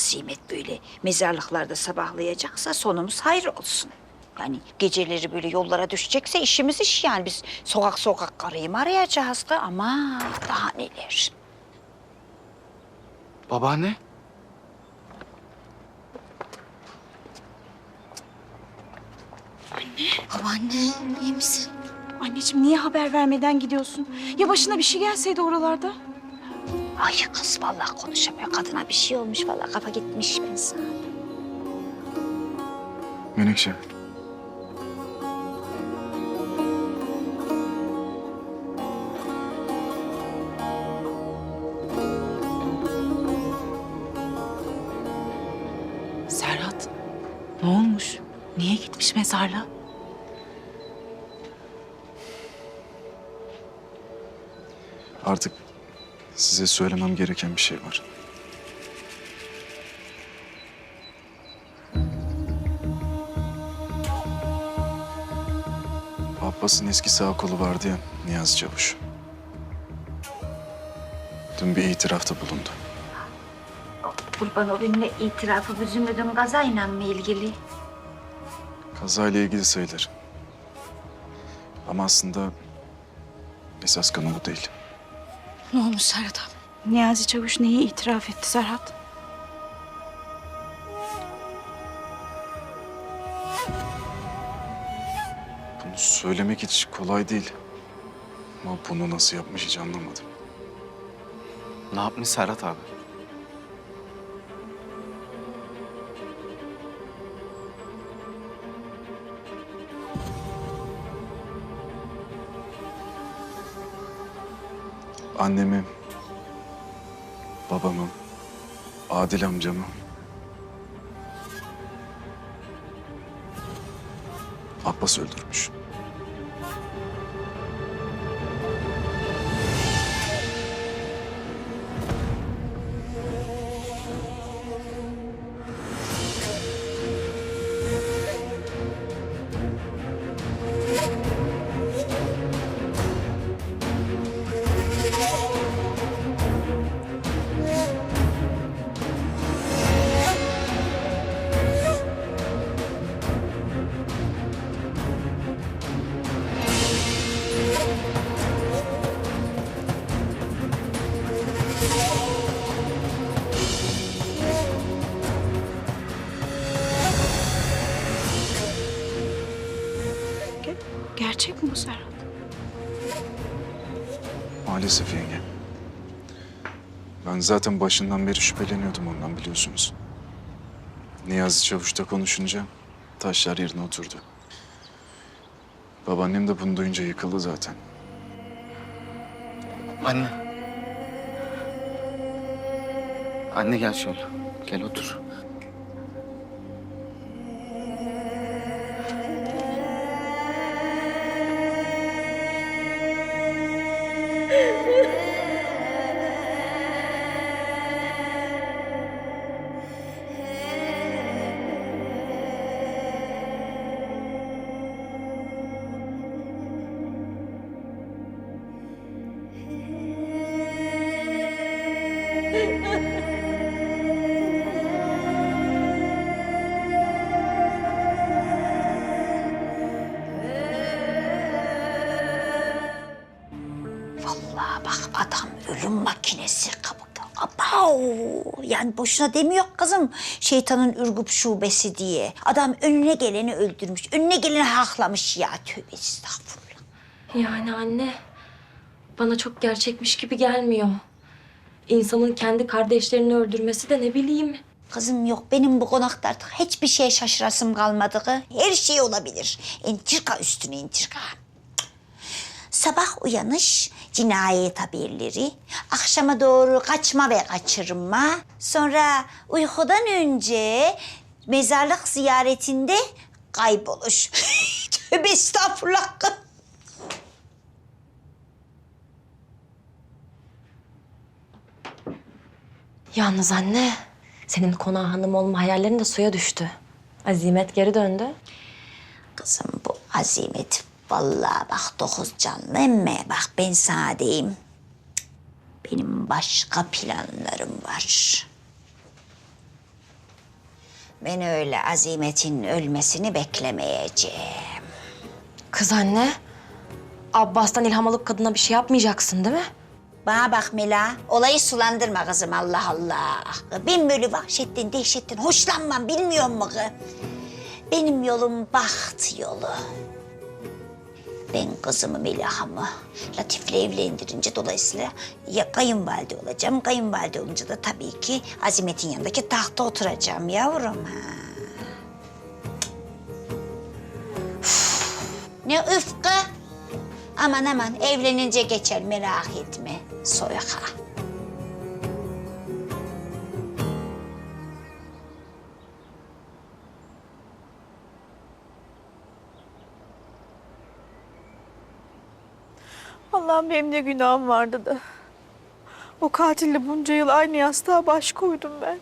Azimet böyle mezarlıklarda sabahlayacaksa sonumuz hayır olsun. Yani geceleri böyle yollara düşecekse işimiz iş yani. Biz sokak sokak karıyı mı arayacağız da ama daha neler. Babaanne. Babaanne iyi misin? Anneciğim niye haber vermeden gidiyorsun? Ya başına bir şey gelseydi oralarda? Ay kız vallahi konuşamıyor. Kadına bir şey olmuş vallahi kafa gitmiş ben sana. Menekşe. Serhat, ne olmuş? Niye gitmiş mezarlığa? Artık size söylemem gereken bir şey var. Abbas'ın eski sağ kolu vardı ya Niyazi Çavuş. Dün bir itirafta bulundu. Kurban olayım ne itirafı üzümlüdün gazayla mı ilgili? Kazayla ilgili sayılır. Ama aslında esas konu bu değil. Ne olmuş Serhat abi? Niyazi Çavuş neyi itiraf etti Serhat? Bunu söylemek hiç kolay değil. Ama bunu nasıl yapmış hiç anlamadım. Ne yapmış Serhat abi? Annemi, babamı, Adil amcamı. Abbas öldürmüş. Bu Serhat? Maalesef yenge. Ben zaten başından beri şüpheleniyordum ondan biliyorsunuz. Niyazi Çavuş'ta konuşunca taşlar yerine oturdu. Babaannem de bunu duyunca yıkıldı zaten. Anne. Anne gel şöyle. Gel otur. Vallahi bak adam ölüm makinesi kapıda. Abav! Yani boşuna demiyor kızım şeytanın ürgüp şubesi diye. Adam önüne geleni öldürmüş, önüne geleni haklamış ya. Tövbe estağfurullah. Yani anne, bana çok gerçekmiş gibi gelmiyor. İnsanın kendi kardeşlerini öldürmesi de ne bileyim. Kızım yok benim bu konakta artık hiçbir şeye şaşırasım kalmadı. kı. Her şey olabilir. Entrika üstüne entrika. Sabah uyanış, cinayet haberleri, akşama doğru kaçma ve kaçırma, sonra uykudan önce mezarlık ziyaretinde kayboluş. Tövbe estağfurullah. Yalnız anne, senin konağı hanım olma hayallerin de suya düştü. Azimet geri döndü. Kızım bu azimet vallahi bak dokuz canlı emme bak ben sana diyeyim. Benim başka planlarım var. Ben öyle Azimet'in ölmesini beklemeyeceğim. Kız anne, Abbas'tan ilham alıp kadına bir şey yapmayacaksın değil mi? Bana bak Mela, olayı sulandırma kızım Allah Allah. Ben böyle vahşetten, dehşetten hoşlanmam bilmiyor musun? Benim yolum baht yolu. Ben kızımı Meliha'mı Latif'le evlendirince dolayısıyla ya kayınvalide olacağım. Kayınvalide olunca da tabii ki Azimet'in yanındaki tahta oturacağım yavrum. Ha. Ne ıfkı? Aman aman evlenince geçer merak etme soyka. Allah'ım benim de günahım vardı da. O katille bunca yıl aynı yastığa baş koydum ben.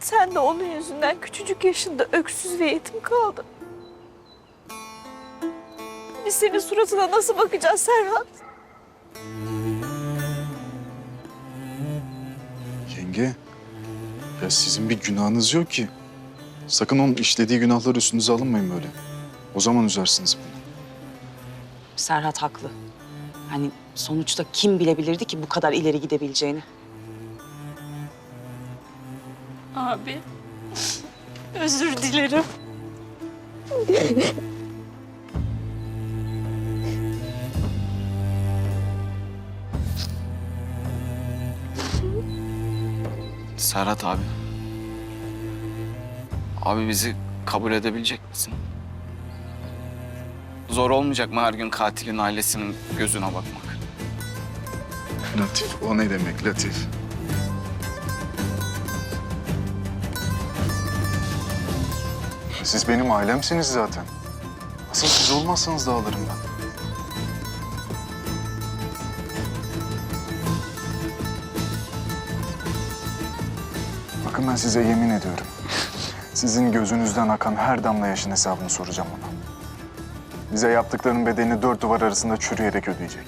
Sen de onun yüzünden küçücük yaşında öksüz ve yetim kaldın. Biz senin suratına nasıl bakacağız Serhat? Yenge, ya sizin bir günahınız yok ki. Sakın onun işlediği günahlar üstünüze alınmayın böyle. O zaman üzersiniz beni. Serhat haklı. Hani sonuçta kim bilebilirdi ki bu kadar ileri gidebileceğini? Abi. Özür dilerim. Serhat abi. Abi bizi kabul edebilecek misin? Zor olmayacak mı her gün katilin ailesinin gözüne bakmak? Latif, o ne demek Latif? Siz benim ailemsiniz zaten. Asıl siz olmazsanız da alırım ben. Bakın ben size yemin ediyorum. Sizin gözünüzden akan her damla yaşın hesabını soracağım ona. Bize yaptıklarının bedelini dört duvar arasında çürüyerek ödeyecek.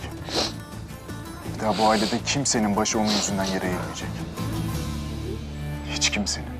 Bir daha bu ailede kimsenin başı onun yüzünden yere eğilmeyecek. Hiç kimsenin.